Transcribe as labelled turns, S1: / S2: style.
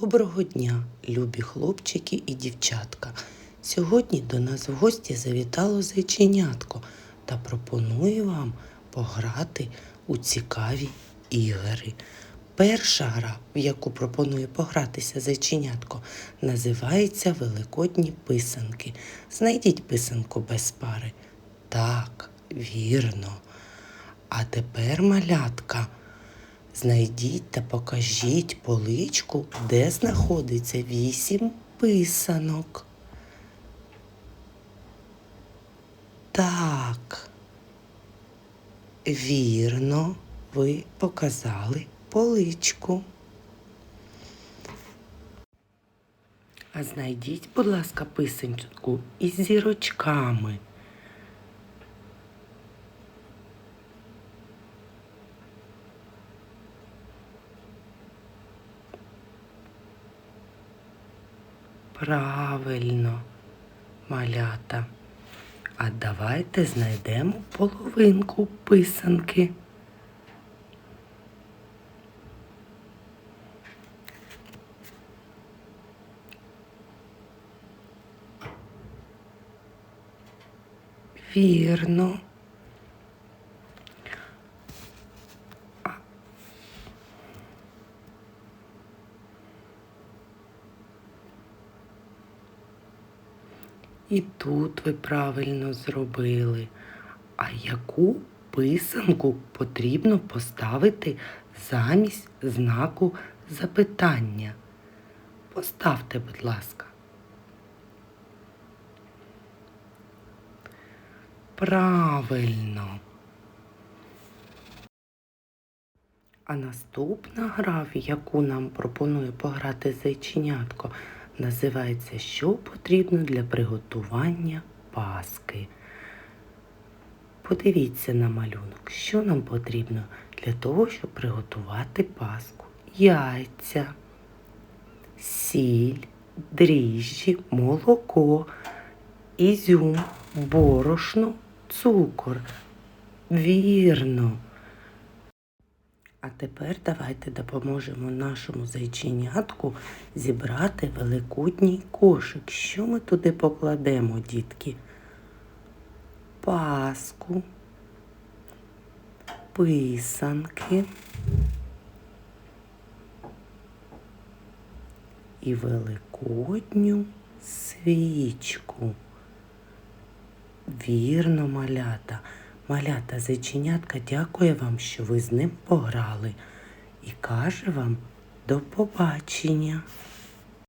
S1: Доброго дня, любі хлопчики і дівчатка. Сьогодні до нас в гості завітало зайченятко та пропонує вам пограти у цікаві ігри. Перша гра, в яку пропонує погратися зайченятко, називається Великодні писанки. Знайдіть писанку без пари. Так, вірно. А тепер, малятка, знайдіть та покажіть поличку, де знаходиться вісім писанок. Так. Вірно, ви показали поличку. А знайдіть, будь ласка, писанку із зірочками. Правильно, малята. А давайте знайдемо половинку писанки. Вірно. І тут ви правильно зробили. А яку писанку потрібно поставити замість знаку запитання? Поставте, будь ласка. Правильно. А наступна гра, в яку нам пропонує пограти зайченятко, називається Що потрібно для приготування паски. Подивіться на малюнок, що нам потрібно для того, щоб приготувати паску. Яйця, сіль, дріжджі, молоко, ізюм, борошно, цукор. Вірно. А тепер давайте допоможемо нашому зайченятку зібрати великодній кошик. Що ми туди покладемо, дітки? Паску, писанки і великодню свічку. Вірно, малята. Малята зайченятка дякує вам, що ви з ним пограли, і каже вам до побачення.